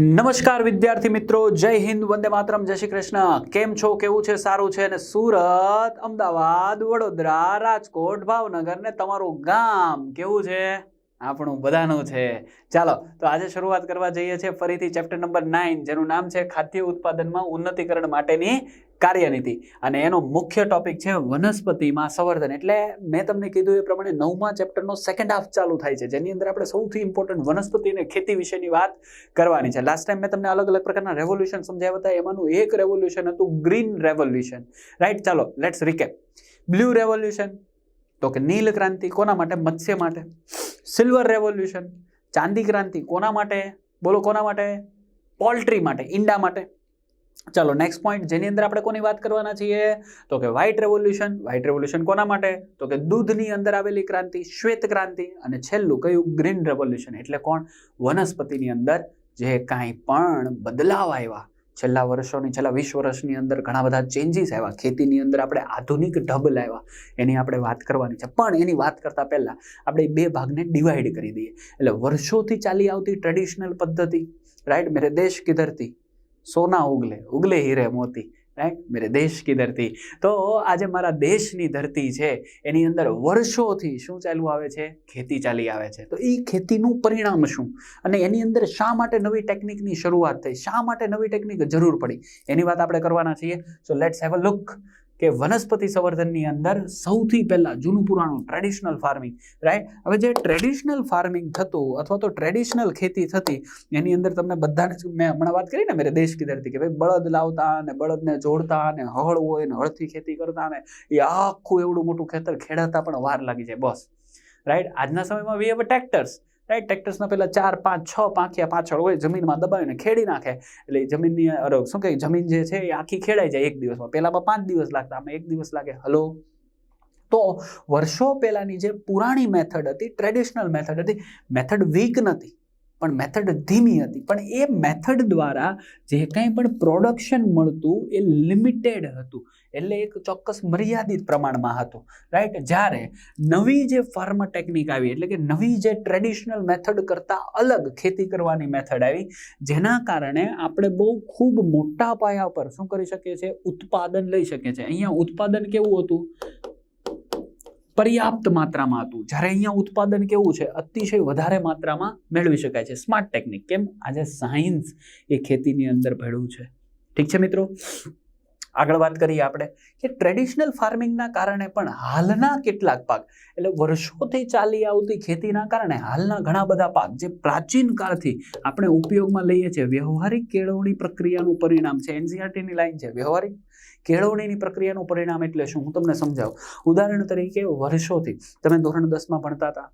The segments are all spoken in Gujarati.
નમસ્કાર વિદ્યાર્થી મિત્રો, જય હિન્દ, વંદે માતરમ, જય શ્રી કૃષ્ણ. કેમ છો? કેવું છે? સારું છે? અને સુરત, અમદાવાદ, વડોદરા, રાજકોટ, ભાવનગર ને તમારું ગામ કેવું છે? આપણું બધાનું છે. ચાલો, તો આજે શરૂઆત કરવા જઈએ છીએ ફરીથી ચેપ્ટર નંબર નાઇન જેનું નામ છે ખાદ્ય ઉત્પાદનમાં ઉન્નતીકરણ માટેની કાર્યનીતિ. અને એનો મુખ્ય ટોપિક છે વનસ્પતિમાં સંવર્ધન એટલે મેં તમને કીધું એ પ્રમાણે નવમા ચેપ્ટરનો સેકન્ડ હાફ ચાલુ થાય છે. જેની અંદર આપણે સૌથી ઇમ્પોર્ટન્ટ વનસ્પતિ અને ખેતી વિશેની વાત કરવાની છે. લાસ્ટ ટાઈમ મેં તમને અલગ અલગ પ્રકારના રેવોલ્યુશન સમજાવ્યા હતા. એમાંનું એક રેવોલ્યુશન હતું ગ્રીન રેવોલ્યુશન રાઈટ ચાલો લેટ્સ રિકેપ બ્લુ રેવોલ્યુશન તો કે નીલ ક્રાંતિ કોના માટે? મત્સ્ય માટે. સિલ્વર રેવોલ્યુશન ચાંદી ક્રાંતિ કોના માટે? બોલો, કોના માટે? પોલ્ટ્રી માટે. ઈંડા માટે. ચાલો નેક્સ્ટ પોઈન્ટ જેની અંદર આપણે કોની વાત કરવાના છીએ? તો કે વ્હાઇટ રેવોલ્યુશન વ્હાઇટ રેવોલ્યુશન કોના માટે? તો કે દૂધની અંદર આવેલી ક્રાંતિ, શ્વેત ક્રાંતિ, અને છેલ્લું કયું? ગ્રીન રેવોલ્યુશન એટલે કોણ? વનસ્પતિની અંદર જે કાંઈ પણ બદલાવ આવ્યા. છેલ્લા વર્ષોની, છેલ્લા વીસ વર્ષની અંદર ઘણા બધા ચેન્જીસ આવ્યા. ખેતીની અંદર આપણે આધુનિક ઢબ લાવ્યા. એની આપણે વાત કરવાની છે. પણ એની વાત કરતાં પહેલાં આપણે બે ભાગને ડિવાઈડ કરી દઈએ. એટલે વર્ષોથી ચાલી આવતી ટ્રેડિશનલ પદ્ધતિ રાઈટ મેરે દેશ કી ધરતી સોના ઉગલે ઉગલે હીરે મોતી રાઈટ મેરે દેશ કી ધરતી. તો આજે મારા દેશની ધરતી છે, એની અંદર વર્ષોથી શું ચાલુ આવે છે? ખેતી ચાલી આવે છે. તો એ ખેતીનું પરિણામ શું? અને એની અંદર શા માટે નવી ટેકનિકની શરૂઆત થઈ? શા માટે નવી ટેકનિક જરૂર પડી? એની વાત આપણે કરવાના છીએ. So let's have a look કે વનસ્પતિ સંવર્ધનની અંદર સૌથી પહેલાં જૂનું પુરાણું ટ્રેડિશનલ ફાર્મિંગ રાઈટ હવે જે ટ્રેડિશનલ ફાર્મિંગ થતું અથવા તો ટ્રેડિશનલ ખેતી થતી, એની અંદર તમને બધાને મેં હમણાં વાત કરી ને મેરે દેશ કી ધરતી કે ભાઈ બળદ લાવતા અને બળદને જોડતા અને હળ હોય ને હળથી ખેતી કરતા ને એ આખું એવડું મોટું ખેતર ખેડાતા પણ વાર લાગી જાય, બસ. રાઈટ આજના સમયમાં વી હેવ ટ્રેક્ટર્સ રાઈટ ટ્રેક્ટર્સના પહેલાં ચાર, પાંચ, છ પાંખિયા પાછળ હોય, જમીનમાં દબાવીને ખેડી નાખે. એટલે જમીનની અરે શું કહે જમીન જે છે એ આખી ખેડાઈ જાય એક દિવસમાં. પહેલામાં પાંચ દિવસ લાગતા, આમાં એક દિવસ લાગે, હલો. તો વર્ષો પહેલાંની જે પુરાણી મેથડ હતી ટ્રેડિશનલ મેથડ હતી મેથડ વીક નથી પણ મેથડ ધીમી હતી. પણ એ મેથડ દ્વારા જે કંઈ પણ પ્રોડક્શન મળતું એ લિમિટેડ હતું. એટલે એક ચોક્કસ મર્યાદિત પ્રમાણમાં હતું. રાઈટ જ્યારે નવી જે ફાર્મ ટેકનિક આવી, એટલે કે નવી જે ટ્રેડિશનલ મેથડ કરતાં અલગ ખેતી કરવાની મેથડ આવી, જેના કારણે આપણે બહુ ખૂબ મોટા પાયા પર શું કરી શકીએ છીએ? ઉત્પાદન લઈ શકીએ છીએ. અહીંયા ઉત્પાદન કેવું હતું? પર્યાપ્ત માત્રામાં હતું. જ્યારે અહીંયા ઉત્પાદન કેવું છે? અતિશય વધારે માત્રામાં મેળવી શકાય છે. સ્માર્ટ ટેકનિક કેમ? આજે સાયન્સ એ ખેતીની અંદર ભેળવું છે. ઠીક છે મિત્રો? આગળ વાત કરીએ આપણે, કે ટ્રેડિશનલ ફાર્મિંગના કારણે પણ હાલના કેટલાક પાક, એટલે વર્ષોથી ચાલી આવતી ખેતીના કારણે હાલના ઘણા બધા પાક, જે પ્રાચીન કાળથી આપણે ઉપયોગમાં લઈએ છીએ, વ્યવહારિક કેળવણી પ્રક્રિયાનું પરિણામ છે એનસીઆરટીની લાઈન છે, વ્યવહારિક કેળવણીની પ્રક્રિયાનું પરિણામ એટલે શું? હું તમને સમજાવું. ઉદાહરણ તરીકે વર્ષોથી, તમે ધોરણ દસમાં ભણતા હતા.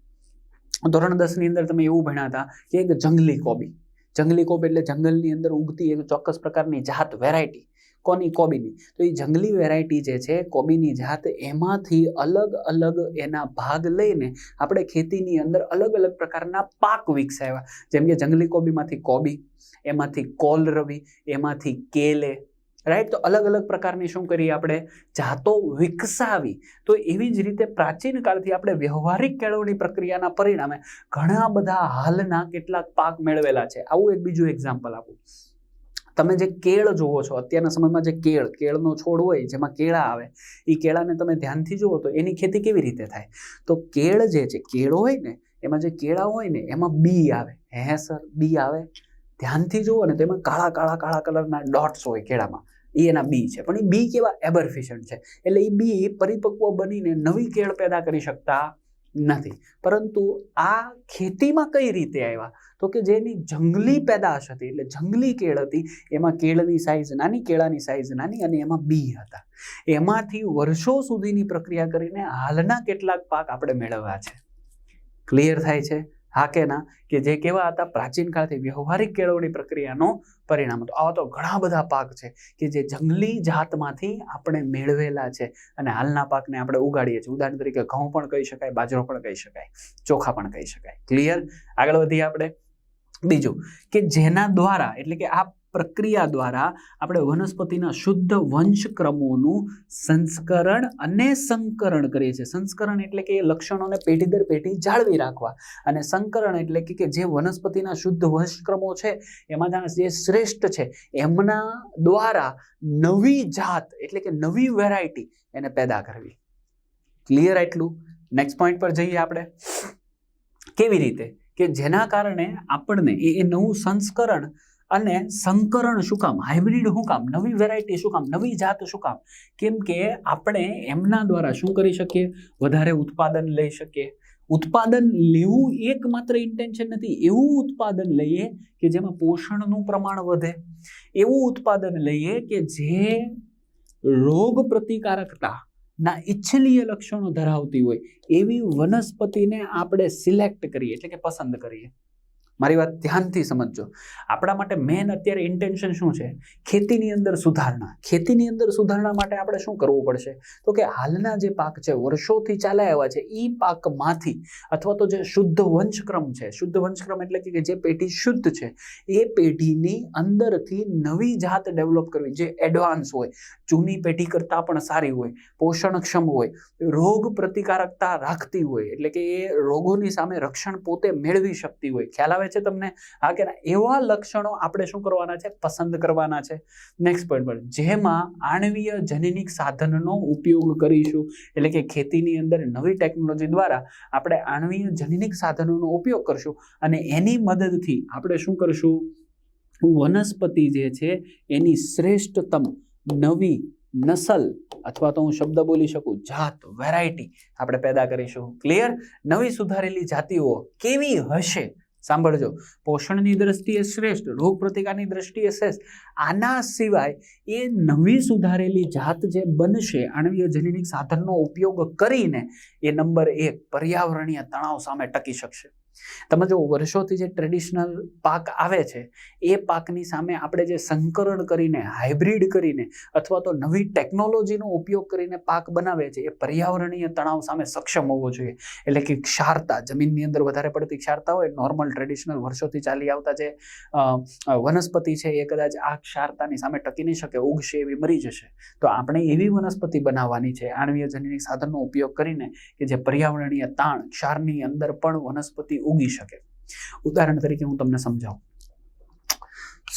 ધોરણ દસની અંદર તમે એવું ભણ્યા હતા કે એક જંગલી કોબી જંગલી કોબી એટલે જંગલની અંદર ઉગતી એક ચોક્કસ પ્રકારની જાત વેરાયટી કોની કોબીની? તો એ જંગલી વેરાયટી જે છે, કોબીની જાત એમાંથી અલગ અલગ એના ભાગ લઈને આપણે ખેતીની અંદર અલગ અલગ પ્રકારના પાક વિકસાવ્યા. જેમ કે જંગલી કોબીમાંથી કોબી, એમાંથી કોલરવી એમાંથી કેલે રાઈટ તો અલગ અલગ પ્રકારની શું કરીએ આપણે? જાતો વિકસાવી. તો એવી જ રીતે પ્રાચીન કાળથી આપણે વ્યવહારિક કેળવણી પ્રક્રિયાના પરિણામે ઘણા બધા હાલના કેટલાક પાક મેળવેલા છે. આવું એક બીજું એક્ઝામ્પલ આપું. તમે જે કેળ જુઓ છો, અત્યારના સમયમાં જે કેળ, કેળનો છોડ હોય જેમાં કેળા આવે એ કેળાને તમે ધ્યાનથી જુઓ તો એની ખેતી કેવી રીતે થાય? તો કેળ જે છે, કેળ હોય ને, એમાં જે કેળા હોય ને, એમાં બી આવે હે સર બી આવે. ધ્યાનથી જુઓ ને તો એમાં કાળા કાળા કાળા કલરના ડોટ્સ હોય કેળામાં. એ એના બી છે. પણ એ બી કેવા? એબરફિશન્ટ છે. એટલે એ બી પરિપક્વ બનીને નવી કેળ પેદા કરી શકતા. નથી. પરંતુ આ ખેતીમાં કઈ રીતે આવ્યા? તો કે જેની જંગલી પેદાશ હતી, એટલે જંગલી કેળ હતી, એમાં કેળની સાઇઝ નાની, કેળાની સાઇઝ નાની અને એમાં બી હતા. એમાંથી વર્ષો સુધીની પ્રક્રિયા કરીને હાલના કેટલાક પાક આપણે મેળવ્યા છે. ક્લિયર થાય છે? હા કે ના કે જે કેવા હતા પ્રાચીન કાળથી વ્યવહારિક કેળવણી પ્રક્રિયાનો પરિણામ હતો. આવા તો ઘણા બધા પાક છે કે જે જંગલી જાતમાંથી આપણે મેળવેલા છે અને હાલના પાકને આપણે ઉગાડીએ છીએ. ઉદાહરણ તરીકે ઘઉં પણ કહી શકાય, બાજરો પણ કહી શકાય, ચોખા પણ કહી શકાય. ક્લિયર આગળ વધીએ આપણે. બીજું કે જેના દ્વારા, એટલે કે આ પ્રક્રિયા દ્વારા આપણે વનસ્પતિના શુદ્ધ વંશક્રમોનું સંસ્કરણ અને સંકરણ કરીએ છીએ. સંસ્કરણ એટલે કે એ લક્ષણોને પેઢી દર પેઢી જાળવી રાખવા. અને સંકરણ એટલે કે જે વનસ્પતિના શુદ્ધ વંશક્રમો છે, એમાં જે શ્રેષ્ઠ છે, એમના દ્વારા નવી જાત એટલે કે નવી વેરાયટી એને પેદા કરવી. ક્લિયર એટલું નેક્સ્ટ પોઈન્ટ પર જઈએ આપણે. કેવી રીતે? કે જેના કારણે આપણને એ નવું સંસ્કરણ અને સંકરણ શું કામ? હાઇબ્રિડ શું કામ? નવી વેરાયટી શું કામ? નવી જાત શું કામ? કેમ કે આપણે એમના દ્વારા શું કરી શકીએ? વધારે ઉત્પાદન લઈ શકીએ. ઉત્પાદન લેવું એકમાત્ર ઇન્ટેન્શન નથી. એવું ઉત્પાદન લઈએ કે જેમાં પોષણનું પ્રમાણ વધે. એવું ઉત્પાદન લઈએ કે જે રોગ પ્રતિકારકતા ના ઇચ્છનીય લક્ષણો ધરાવતી હોય, એવી વનસ્પતિને આપણે સિલેક્ટ કરીએ, એટલે કે પસંદ કરીએ. મારી વાત ધ્યાનથી સમજજો. આપણા માટે મેન અત્યારે ઇન્ટેન્શન શું છે? ખેતીની અંદર સુધારણા. ખેતીની અંદર સુધારણા માટે આપણે શું કરવું પડશે? તો કે હાલના જે પાક છે, વર્ષોથી ચાલ્યા આવ્યા છે એ પાકમાંથી અથવા તો જે શુદ્ધ વંશક્રમ છે, શુદ્ધ વંશક્રમ એટલે કે જે પેઢી શુદ્ધ છે, એ પેઢીની અંદરથી નવી જાત ડેવલપ કરવી. જે એડવાન્સ હોય, જૂની પેઢી કરતાં પણ સારી હોય, પોષણક્ષમ હોય, રોગ પ્રતિકારકતા રાખતી હોય, એટલે કે એ રોગોની સામે રક્ષણ પોતે મેળવી શકતી હોય. ખ્યાલ આવે છે તમને? હા કે એવા લક્ષણો આપણે શું કરવાના છે? પસંદ કરવાના છે. નેક્સ્ટ પોઈન્ટ પર. જેમાં આણવીય જનનિક સાધનનો ઉપયોગ કરીશું. એટલે કે ખેતીની અંદર નવી ટેકનોલોજી દ્વારા આપણે આણવીય જનનિક સાધનોનો ઉપયોગ કરશું. અને એની મદદથી આપણે શું કરશું? વનસ્પતિ જે છે, એની શ્રેષ્ઠતમ નવી નસલ અથવા તો હું શબ્દ બોલી શકું, જાત વેરાયટી આપણે પેદા કરીશું. ક્લિયર નવી સુધારેલી જાતિઓ કેવી હશે? સાંભળજો. પોષણની દ્રષ્ટિએ શ્રેષ્ઠ રોગ પ્રતિકારની દ્રષ્ટિએ શ્રેષ્ઠ. આના સિવાય એ નવી સુધારેલી જાત જે બનશે આણવીય જનીનિક સાધનનો ઉપયોગ કરીને એ નંબર એક પર્યાવરણીય તણાવ સામે ટકી શકશે. તમે જો વર્ષોથી જે ટ્રેડિશનલ પાક આવે છે, એ પાકની સામે આપણે જે સંકરણ કરીને હાઇબ્રિડ કરીને અથવા તો નવી ટેકનોલોજીનો ઉપયોગ કરીને પાક બનાવે છે, એ પર્યાવરણીય તણાવ સામે સક્ષમ હોવો જોઈએ. એટલે કે ક્ષારતા, જમીનની અંદર વધારે પડતી ક્ષારતા હોય નોર્મલ ટ્રેડિશનલ વર્ષોથી ચાલી આવતા જે વનસ્પતિ છે, એ કદાચ આ ક્ષારતાની સામે ટકી નહીં શકે, ઉગશે એવી મરી જશે. તો આપણે એવી વનસ્પતિ બનાવવાની છે, આણવીય જનનિક સાધનનો ઉપયોગ કરીને કે જે પર્યાવરણીય તાણ, ક્ષારની અંદર પણ વનસ્પતિ ઉગી શકે. ઉદાહરણ તરીકે હું તમને સમજાવું.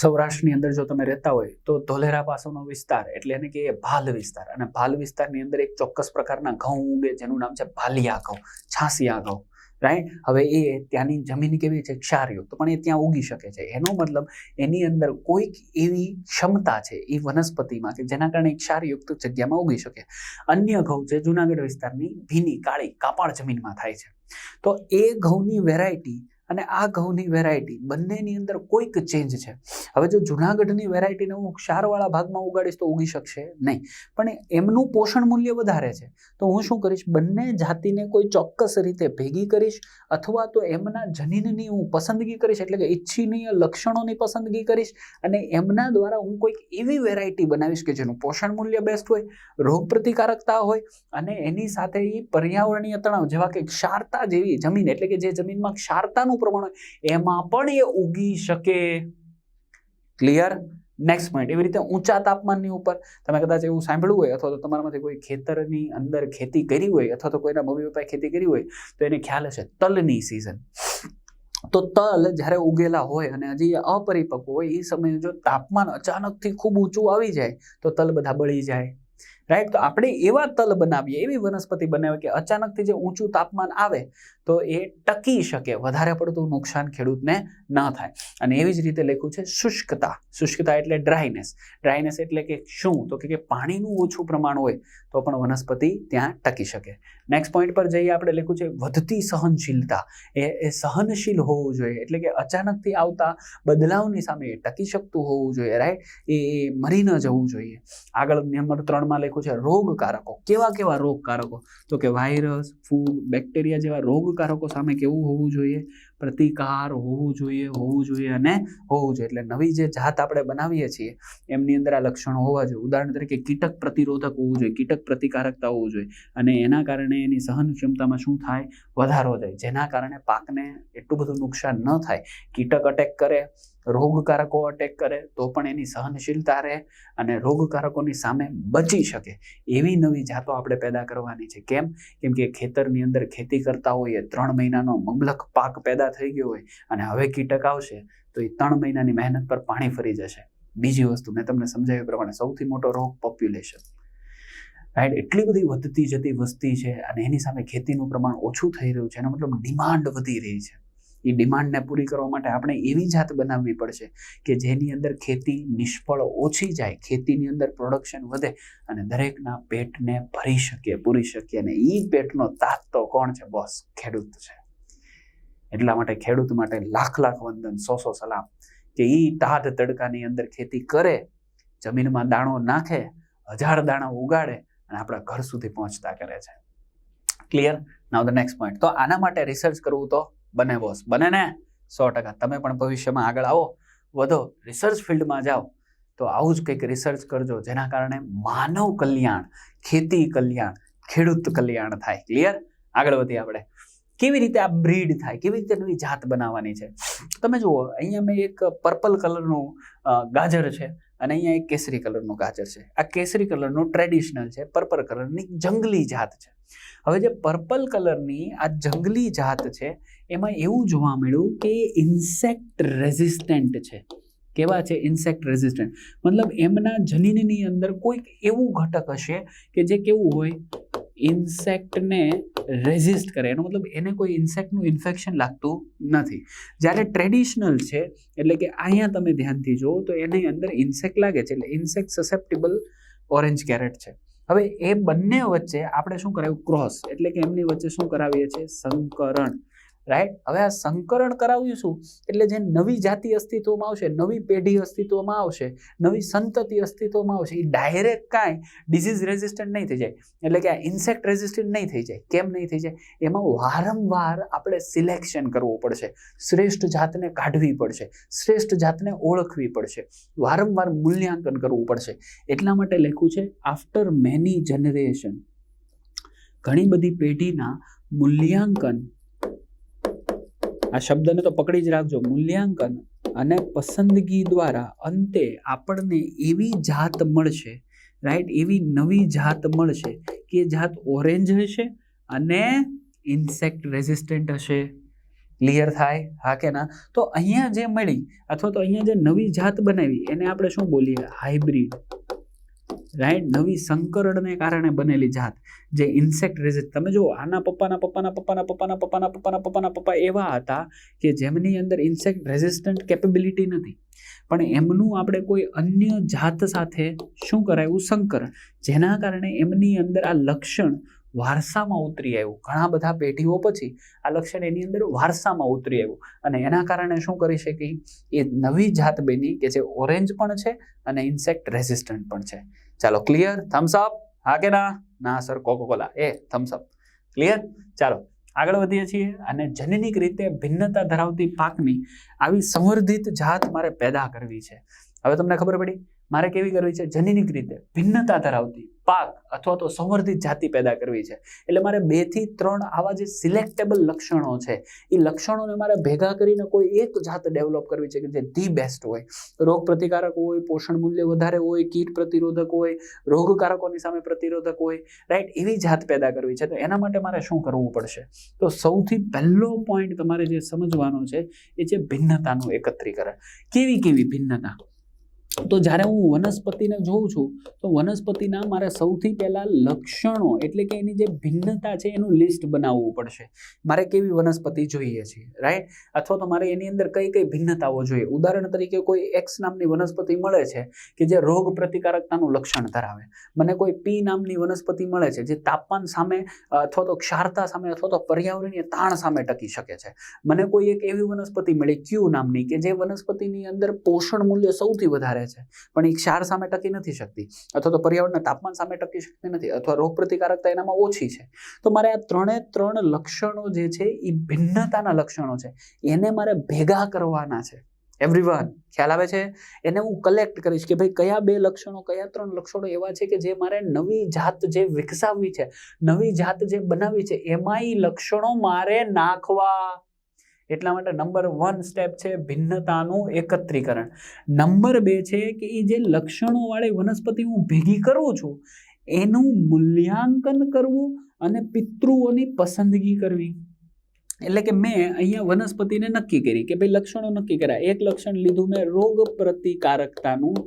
સૌરાષ્ટ્રની અંદર જો તમે રહેતા હોય તો ધોલેરા પાસેનો વિસ્તાર એટલે એને કે ભાલ વિસ્તાર. અને ભાલ વિસ્તારની અંદર એક ચોક્કસ પ્રકારના ઘઉં ઉગે, જેનું નામ છે ભાલિયા ઘઉં, છાસિયા ઘઉં. રાઈટ હવે એ ત્યાંની જમીન કેવી છે? ક્ષારયુક્ત પણ એ ત્યાં ઉગી શકે છે. એનો મતલબ એની અંદર કોઈક એવી ક્ષમતા છે એ વનસ્પતિમાં કે જેના કારણે ક્ષારયુક્ત જગ્યામાં ઉગી શકે. અન્ય ઘઉં છે, જુનાગઢ વિસ્તારની ભીની, કાળી, કાપાળ જમીનમાં થાય છે. તો એ ઘઉંની વેરાયટી અને આ ઘઉંની વેરાયટી બંનેની અંદર કોઈક ચેન્જ છે. હવે જો જુનાગઢની વેરાયટીને હું ક્ષારવાળા ભાગમાં ઉગાડીશ તો ઉગી શકશે નહીં. પણ એમનું પોષણ મૂલ્ય વધારે છે. તો હું શું કરીશ? બંને જાતિને કોઈ ચોક્કસ રીતે ભેગી કરીશ અથવા તો એમના જનીનની હું પસંદગી કરીશ, એટલે કે ઈચ્છનીય લક્ષણોની પસંદગી કરીશ અને એમના દ્વારા હું કોઈક એવી વેરાયટી બનાવીશ કે જેનું પોષણ મૂલ્ય બેસ્ટ હોય રોગ પ્રતિકારકતા હોય અને એની સાથે એ પર્યાવરણીય તણાવ જેવા કે ક્ષારતા જેવી જમીન, એટલે કે જે જમીનમાં ક્ષારતાનું પ્રમાણ એમાં પણ એ ઉગી શકે. ક્લિયર નેક્સ્ટ પોઈન્ટ એવી રીતે ઊંચા તાપમાનની ઉપર તમે કદાચ એવું સાંભળ્યું હોય અથવા તો તમારામાંથી કોઈ ખેતરની અંદર ખેતી કરી હોય અથવા તો કોઈના મમ્મી પપ્પાએ ખેતી કરી હોય, તો એને ખ્યાલ હશે તલની સિઝન તો તલ જ્યારે ઉગેલા હોય અને હજી અપરિપક્વ હોય, એ સમયે જો તાપમાન અચાનકથી ખૂબ ઊંચું આવી જાય, તો તલ બધા બળી જાય. રાઈટ તો આપણે એવા તલ બનાવીએ, એવી વનસ્પતિ બનાવીએ કે અચાનકથી જે ઊંચું તાપમાન આવે, તો એ ટકી શકે. વધારે પડતું નુકસાન ખેડૂતને ન થાય. અને એવી જ રીતે લખ્યું છે શુષ્કતા. શુષ્કતા એટલે ડ્રાયનેસ ડ્રાયનેસ એટલે કે શું? તો કે પાણીનું ઓછું પ્રમાણ હોય તો પણ વનસ્પતિ ત્યાં ટકી શકે. નેક્સ્ટ પોઈન્ટ પર જઈએ આપણે, લખ્યું છે વધતી સહનશીલતા. એ એ સહનશીલ હોવું જોઈએ. એટલે કે અચાનકથી આવતા બદલાવની સામે એ ટકી શકતું હોવું જોઈએ રાઈટ એ મરી ન જવું જોઈએ. આગળ નંબર ત્રણમાં લખ્યું છે રોગકારકો. કેવા કેવા રોગકારકો? તો કે વાયરસ, ફૂગ, બેક્ટેરિયા જેવા રોગકારકો સામે કેવું હોવું જોઈએ? પ્રતિકાર હોવું જોઈએ હોવું જોઈએ અને હોવું જોઈએ. એટલે નવી જે જાત આપણે બનાવીએ છીએ, એમની અંદર આ લક્ષણો હોવા જોઈએ. ઉદાહરણ તરીકે કીટક પ્રતિરોધક હોવું જોઈએ, કીટક પ્રતિકારકતા હોવું જોઈએ. અને એના કારણે એની સહન ક્ષમતામાં શું થાય? વધારો થાય. જેના કારણે પાકને એટલું બધું નુકસાન ન થાય. કીટક અટેક કરે રોગકારકો અટેક કરે, તો પણ એની સહનશીલતા રહે અને રોગકારકોની સામે બચી શકે. એવી નવી જાતો આપણે પેદા કરવાની છે. કેમ? કેમ કે ખેતરની અંદર ખેતી કરતા હોઈએ ત્રણ મહિનાનો મબલક પાક પેદા થઈ ગયો હોય અને હવે કીટક આવશે, તો એ ત્રણ મહિનાની મહેનત પર પાણી ફરી જશે. બીજી વસ્તુ મેં તમને સમજાવ્યું પ્રમાણે સૌથી મોટો રોગ પોપ્યુલેશન રાઈટ એટલી બધી વધતી જતી વસ્તી છે અને એની સામે ખેતીનું પ્રમાણ ઓછું થઈ રહ્યું છે. એનો મતલબ ડિમાન્ડ વધી રહી છે. એ ડિમાન્ડને પૂરી કરવા માટે આપણે એવી જાત બનાવવી પડશે કે જેની અંદર ખેતી નિષ્ફળ ઓછી જાય, ખેતીની અંદર પ્રોડક્શન વધે અને દરેકના પેટને ભરી શકીએ, પૂરી શકીએ અને એ પેટનો તાત તો કોણ છે? બોસ, ખેડૂત છે. એટલા માટે ખેડૂત માટે લાખ લાખ વંદન, સો સો સલામ કે એ તાત તડકાની અંદર ખેતી કરે, જમીનમાં દાણો નાખે, હજાર દાણા ઉગાડે અને આપણા ઘર સુધી પહોંચતા કરે છે. Clear now the next point તો આના માટે રિસર્ચ કરવું તો બને બોસ બને ને સો ટકા. તમે પણ ભવિષ્યમાં આગળ આવો, વધો રિસર્ચ ફિલ્ડમાં જાઓ. તો આવું જ કંઈક રિસર્ચ કરજો, જેના કારણે માનવ કલ્યાણ, ખેતી કલ્યાણ, ખેડૂત કલ્યાણ થાય. ક્લિયર આગળ વધીએ આપણે. કેવી રીતે આ બ્રીડ થાય? કેવી રીતે નવી જાત બનાવવાની છે? તમે જુઓ, અહીંયા મેં એક પર્પલ કલરનું ગાજર છે અને અહીંયા એક કેસરી કલરનું ગાજર છે. આ કેસરી કલરનું ટ્રેડિશનલ છે પર્પલ કલરની જંગલી જાત છે. હવે જે પર્પલ કલરની આ જંગલી જાત છે એમાં એવું જોવા મળ્યું કે ઇન્સેક્ટ રેઝિસ્ટન્ટ છે. કેવા છે ઇન્સેક્ટ રેઝિસ્ટન્ટ મતલબ એમના જનીનની અંદર કોઈક એવું ઘટક હશે કે જે કેવું હોય? ઇન્સેક્ટને રેઝિસ્ટ કરે. એનો મતલબ એને કોઈ ઇન્સેક્ટનું ઇન્ફેક્શન લાગતું નથી. જ્યારે ટ્રેડિશનલ છે, એટલે કે અહીંયા તમે ધ્યાનથી જુઓ તો એની અંદર ઇન્સેક્ટ લાગે છે, એટલે ઇન્સેક્ટ સસેપ્ટેબલ ઓરેન્જ કેરેટ છે. હવે એ બંને વચ્ચે આપણે શું કરાવ્યું ક્રોસ એટલે કે એમની વચ્ચે શું કરાવીએ છીએ? સંકરણ. રાઈટ હવે આ સંકરણ કરાવ્યું શું? એટલે જે નવી જાતિ અસ્તિત્વમાં આવશે, નવી પેઢી અસ્તિત્વમાં આવશે, નવી સંતતિ અસ્તિત્વમાં આવશે એ ડાયરેક્ટ કાંઈ ડિઝીઝ રેઝિસ્ટન્ટ નહીં થઈ જાય. એટલે કે આ ઇન્સેક્ટ રેઝિસ્ટન્ટ નહીં થઈ જાય. કેમ નહીં થઈ જાય? એમાં વારંવાર આપણે સિલેક્શન કરવું પડશે. શ્રેષ્ઠ જાતને કાઢવી પડશે. શ્રેષ્ઠ જાતને ઓળખવી પડશે. વારંવાર મૂલ્યાંકન કરવું પડશે. એટલા માટે લખ્યું છે આફ્ટર મેની જનરેશન ઘણી બધી પેઢીના મૂલ્યાંકન આ શબ્દને તો પકડી જ રાખજો. મૂલ્યાંકન અને પસંદગી દ્વારા અંતે આપણને એવી જાત મળશે રાઈટ એવી નવી જાત મળશે કે જાત ઓરેન્જ હશે અને ઇન્સેક્ટ રેઝિસ્ટન્ટ હશે. ક્લિયર થાય? હા કે ના? તો અહીંયા જે મળી અથવા તો અહીંયા જે નવી જાત બનાવી, એને આપણે શું બોલીએ? Hybrid right? નવી સંકરણને કારણે બનેલી જાત. જે ઇન્સેક્ટ રેઝિસ્ટ તમે જો આના પપ્પાના પપ્પાના પપ્પાના પપ્પાના પપ્પાના પપ્પાના પપ્પાના પપ્પા એવા હતા કે જેમની અંદર ઇન્સેક્ટ રેઝિસ્ટન્ટ કેપેબિલિટી નથી. પણ એમનું આપણે કોઈ અન્ય જાત સાથે શું કરાયું? સંકરણ. જેના કારણે એમની અંદર આ લક્ષણ વારસામાં ઉતરી આવ્યું. ઘણા બધા પેઢીઓ પછી આ લક્ષણ એની અંદર વારસામાં ઉતરી આવ્યું. અને એના કારણે શું કરી શકી? એ નવી જાત બની કે જે ઓરેન્જ પણ છે અને ઇન્સેક્ટ રેઝિસ્ટન્ટ પણ છે. ચાલો ક્લિયર થમ્સ અપ હા કે ના? ના સર કોકો કોલા એ થમ્સ અપ ક્લિયર ચાલો, આગળ વધીએ છીએ અને જનનિક રીતે ભિન્નતા ધરાવતી પાકની આવી સંવર્ધિત જાત મારે પેદા કરવી છે. હવે તમને ખબર પડી? મારે કેવી કરવી છે? જનીનિક રીતે ભિન્નતા ધરાવતી, પાક અથવા તો સંવર્ધિત જાતિ પેદા કરવી છે. એટલે મારે બેથી ત્રણ આવા જે સિલેક્ટેબલ લક્ષણો છે એ લક્ષણોને મારે ભેગા કરીને કોઈ એક જાત ડેવલપ કરવી છે કે જે ધી બેસ્ટ હોય. રોગ પ્રતિકારક હોય, પોષણ મૂલ્ય વધારે હોય, કીટ પ્રતિરોધક હોય, રોગકારકોની સામે પ્રતિરોધક હોય રાઈટ એવી જાત પેદા કરવી છે. તો એના માટે મારે શું કરવું પડશે? તો સૌથી પહેલો પોઈન્ટ તમારે જે સમજવાનો છે, એ છે ભિન્નતાનું એકત્રીકરણ. કેવી કેવી ભિન્નતા? તો જ્યારે હું વનસ્પતિને જોઉં છું, તો વનસ્પતિના મારે સૌથી પહેલાં લક્ષણો એટલે કે એની જે ભિન્નતા છે એનું લિસ્ટ બનાવવું પડશે. મારે કેવી વનસ્પતિ જોઈએ છે રાઈટ અથવા તો મારે એની અંદર કઈ કઈ ભિન્નતાઓ જોઈએ. ઉદાહરણ તરીકે કોઈ એક્સ નામની વનસ્પતિ મળે છે કે જે રોગ પ્રતિકારકતાનું લક્ષણ ધરાવે. મને કોઈ પી નામની વનસ્પતિ મળે છે જે તાપમાન સામે અથવા તો ક્ષારતા સામે અથવા તો પર્યાવરણીય તાણ સામે ટકી શકે છે. મને કોઈ એક એવી વનસ્પતિ મળી ક્યુ નામની કે જે વનસ્પતિની અંદર પોષણ મૂલ્ય સૌથી વધારે રહે છે. પણ એ ક્ષાર સામે ટકી નથી શકતી. અથવા તો પર્યાવરણના તાપમાન સામે ટકી શકતી નથી અથવા રોગ પ્રતિકારકતા એનામાં ઓછી છે. તો મારે આ ત્રણે ત્રણ લક્ષણો જે છે એ ભિન્નતાના લક્ષણો છે. એને મારે ભેગા કરવાના છે. એવરીવન ખ્યાલ આવે છે? એને હું કલેક્ટ કરીશ કે ભાઈ કયા બે લક્ષણો, કયા ત્રણ લક્ષણો એવા છે કે જે મારે નવી જાત જે વિકસાવવી છે, નવી જાત જે બનાવવી છે, એમાં એ લક્ષણો મારે નાખવા. એટલા માટે નંબર વન સ્ટેપ છે ભિન્નતાનું એકત્રીકરણ. નંબર બે છે કે એ જે લક્ષણોવાળી વનસ્પતિ હું ભેગી કરું છું, એનું મૂલ્યાંકન કરવું અને પિતૃઓની પસંદગી કરવી. એટલે કે મેં અહીંયા વનસ્પતિને નક્કી કરી કે ભાઈ લક્ષણો નક્કી કર્યા. એક લક્ષણ લીધું મેં રોગ પ્રતિકારકતાનું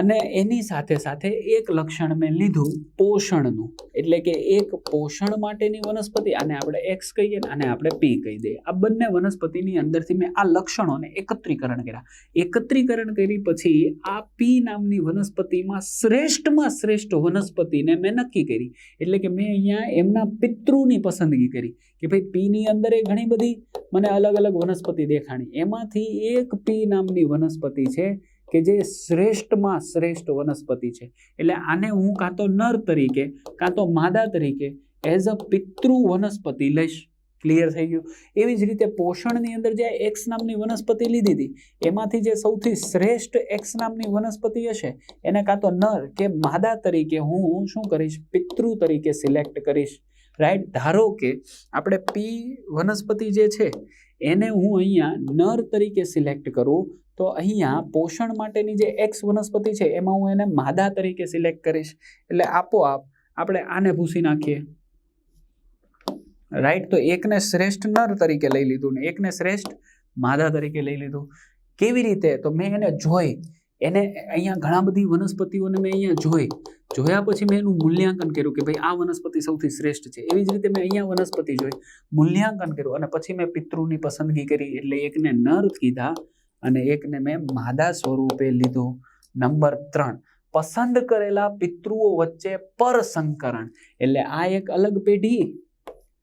અને એની સાથે સાથે એક લક્ષણ મેં લીધું પોષણનું. એટલે કે એક પોષણ માટેની વનસ્પતિ આને આપણે એક્સ કહીએ ને આને આપણે પી કહી દઈએ. આ બંને વનસ્પતિની અંદરથી મેં આ લક્ષણોને એકત્રીકરણ કર્યા. એકત્રીકરણ કરી પછી આ પી નામની વનસ્પતિમાં શ્રેષ્ઠમાં શ્રેષ્ઠ વનસ્પતિને મેં નક્કી કરી. એટલે કે મેં અહીંયા એમના પિતૃની પસંદગી કરી કે ભાઈ પીની અંદર એ ઘણી બધી મને અલગ અલગ વનસ્પતિ દેખાણી. એમાંથી એક પી નામની વનસ્પતિ છે કે જે શ્રેષ્ઠમાં શ્રેષ્ઠ વનસ્પતિ છે. એટલે આને હું કાં તો નર તરીકે, કાં તો માદા તરીકે એઝ અ પિતૃ વનસ્પતિ લઈશ. ક્લિયર થઈ ગયું? એવી જ રીતે પોષણની અંદર જે એક્સ નામની વનસ્પતિ લીધી હતી, એમાંથી જે સૌથી શ્રેષ્ઠ એક્સ નામની વનસ્પતિ હશે, એને કાં તો નર કે માદા તરીકે હું શું કરીશ? પિતૃ તરીકે સિલેક્ટ કરીશ. રાઈટ ધારો કે આપણે પી વનસ્પતિ જે છે એને હું અહીંયા નર તરીકે સિલેક્ટ કરું, તો અહીંયા પોષણ માટેની જે એક્સ વનસ્પતિ છે, એમાં હું એને માદા તરીકે સિલેક્ટ કરીશ. એટલે આપોઆપ આપણે આને ભૂસી નાખીએ. રાઈટ, તો એકને શ્રેષ્ઠ નર તરીકે લઈ લીધું ને એકને શ્રેષ્ઠ માદા તરીકે લઈ લીધું. કેવી રીતે? તો મેં એને જોઈ. એને અહીંયા ઘણા બધી વનસ્પતિઓને મેં અહીંયા જોઈ. જોયા પછી મેં એનું મૂલ્યાંકન કર્યું કે ભાઈ આ વનસ્પતિ સૌથી શ્રેષ્ઠ છે. એવી જ રીતે મેં અહીંયા વનસ્પતિ જોઈ, મૂલ્યાંકન કર્યું અને પછી મેં પિતૃની પસંદગી કરી એટલે એકને નર કીધા અને એકને મેં માદા સ્વરૂપે લીધું. નંબર ત્રણ, પસંદ કરેલા પિતૃઓ વચ્ચે પરસંકરણ. એટલે આ એક અલગ પેઢી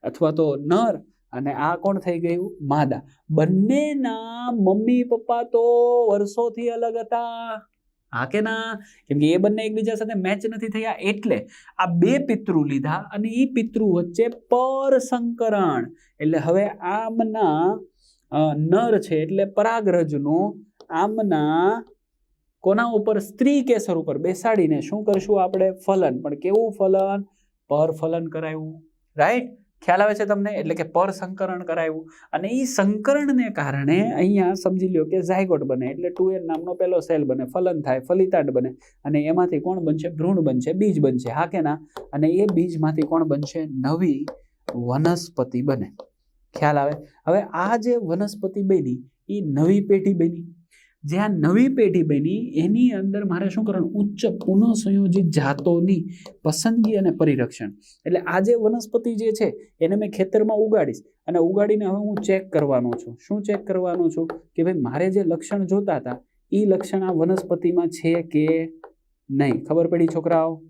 અથવા તો નર અને આ કોણ થઈ ગયું? માદા. બંનેના મમ્મી પપ્પા તો વર્ષોથી અલગ હતા. હા કે ના? કેમ કે એ બંને એકબીજા સાથે મેચ નથી થયા એટલે આ બે પિતૃ લીધા અને એ પિતૃ વચ્ચે પરસંકરણ. એટલે હવે આમના નર છે એટલે પરાગરજનું આમના કોના ઉપર? સ્ત્રી કેસર ઉપર. બેસાડીને શું કરશું આપણે? ફલન. પણ કેવું ફલન? પરફલન કરાયું. રાઈટ ખ્યાલ આવે છે તમને? એટલે કે પર સંકરણ કરાવ્યું અને એ સંકરણને કારણે અહીંયા સમજી લ્યો કે ઝાયગોટ બને, એટલે ટુ એન નામનો પહેલો સેલ બને, ફલન થાય, ફલિતાંડ બને. અને એમાંથી કોણ બનશે? ભ્રૂણ બનશે, બીજ બનશે. હા કે ના? અને એ બીજમાંથી કોણ બનશે? નવી વનસ્પતિ બને. ખ્યાલ આવે? હવે આ જે વનસ્પતિ બની એ નવી પેઢી બની. જે આ નવી પેઢી બની, એની અંદર મારે શું કરવાનું? ઉચ્ચ પુનઃસંયોજિત જાતોની પસંદગી અને પરિરક્ષણ. એટલે આ જે વનસ્પતિ જે છે, એને મેં ખેતરમાં ઉગાડીશ અને ઉગાડીને હવે હું ચેક કરવાનો છું. શું ચેક કરવાનો છું? કે ભાઈ, મારે જે લક્ષણ જોતા હતા એ લક્ષણ આ વનસ્પતિમાં છે કે નહીં? ખબર પડી છોકરાઓ?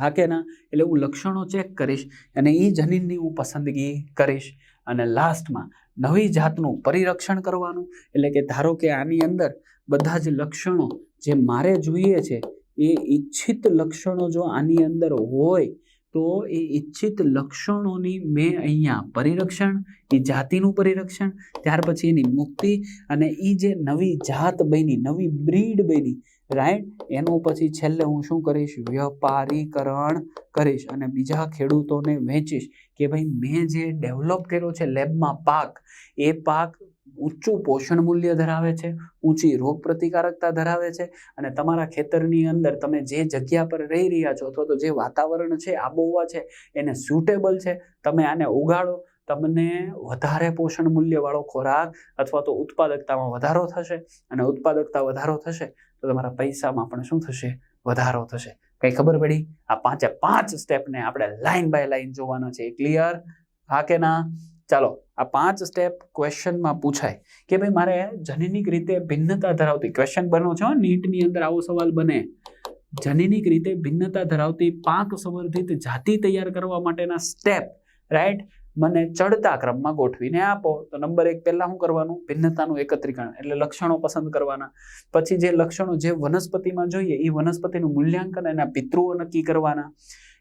હા કે ના? એટલે હું લક્ષણો ચેક કરીશ અને એ જનીનની હું પસંદગી કરીશ. અને લાસ્ટમાં નવી જાતનું પરિરક્ષણ કરવાનું. એટલે કે ધારો કે આની અંદર બધા જ લક્ષણો જે મારે જોઈએ છે, એ ઈચ્છિત લક્ષણો જો આની અંદર હોય, તો એ ઈચ્છિત લક્ષણોની મેં અહીંયા પરિરક્ષણ, એ જાતિનું પરિરક્ષણ, ત્યાર પછી એની મુક્તિ અને એ જે નવી જાત બની, નવી બ્રીડ બની રાઈટ એનું પછી છેલ્લે હું શું કરીશ? વ્યાપારીકરણ કરીશ અને બીજા ખેડૂતોને વેચીશ. કે ભાઈ મેં જે ડેવલપ કર્યો છે લેબમાં પાક, એ પાક ઊંચું પોષણ મૂલ્ય ધરાવે છે, ઊંચી રોગ પ્રતિકારકતા ધરાવે છે અને તમારા ખેતરની અંદર તમે જે જગ્યા પર રહી રહ્યા છો અથવા તો જે વાતાવરણ છે, આબોહવા છે, એને સ્યુટેબલ છે, તમે આને ઉગાડો, તમને વધારે પોષણ મૂલ્યવાળો ખોરાક અથવા તો ઉત્પાદકતામાં વધારો થશે અને ઉત્પાદકતા વધારો થશે તો તમારા પૈસામાં પણ શું થશે? વધારો થશે. કઈ ખબર પડી? આ પાંચે પાંચ સ્ટેપને આપણે લાઈન બાય લાઈન જોવાના છે. ક્લિયર હા કે ના? ચાલો, આ પાંચ સ્ટેપ ક્વેશ્ચનમાં પૂછાય કે ભાઈ, મારે જનીનિક રીતે ભિન્નતા ધરાવતી ક્વેશ્ચન બનો છે નીટની અંદર આવો સવાલ બને. જનીનિક રીતે ભિન્નતા ધરાવતી પાક સંવર્ધિત જાતિ તૈયાર કરવા માટેના સ્ટેપ રાઈટ મને ચડતા ક્રમમાં ગોઠવીને આપો. તો નંબર એક પહેલાં શું કરવાનું? ભિન્નતાનું એકત્રીકરણ, એટલે લક્ષણો પસંદ કરવાના. પછી જે લક્ષણો જે વનસ્પતિમાં જોઈએ એ વનસ્પતિનું મૂલ્યાંકન એના પિતૃઓ નક્કી કરવાના.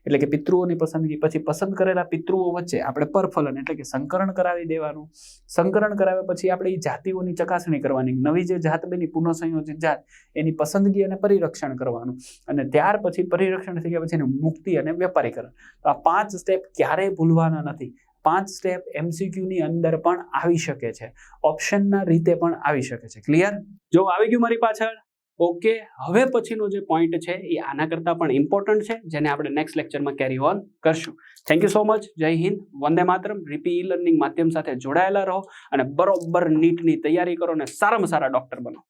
એટલે કે પિતૃઓની પસંદગી, પછી પસંદ કરેલા પિતૃઓ વચ્ચે આપણે પરફલન, એટલે કે સંકરણ કરાવી દેવાનું. સંકરણ કરાવ્યા પછી આપણે એ જાતિઓની ચકાસણી કરવાની. નવી જે જાત બની પુનઃસંયોજિત જાત, એની પસંદગી અને પરિરક્ષણ કરવાનું. અને ત્યાર પછી પરિરક્ષણ થઈ ગયા પછી એની મુક્તિ અને વેપારીકરણ. આ પાંચ સ્ટેપ ક્યારેય ભૂલવાના નથી. પાંચ સ્ટેપ એમસીક્યુની અંદર પણ આવી શકે છે. ઓપ્શનના રીતે પણ આવી શકે છે. ક્લિયર જો આવી ગયું મારી પાછળ ઓકે હવે પછીનો જે પોઈન્ટ છે એ આના કરતાં પણ ઇમ્પોર્ટન્ટ છે, જેને આપણે નેક્સ્ટ લેક્ચરમાં કેરી ઓન કરશું. થેન્ક યુ સો મચ જય હિન્દ. વંદે માતરમ. રીપી ઈ લર્નિંગ માધ્યમ સાથે જોડાયેલા રહો અને બરોબર નીટની તૈયારી કરો અને સારામાં સારા ડૉક્ટર બનો.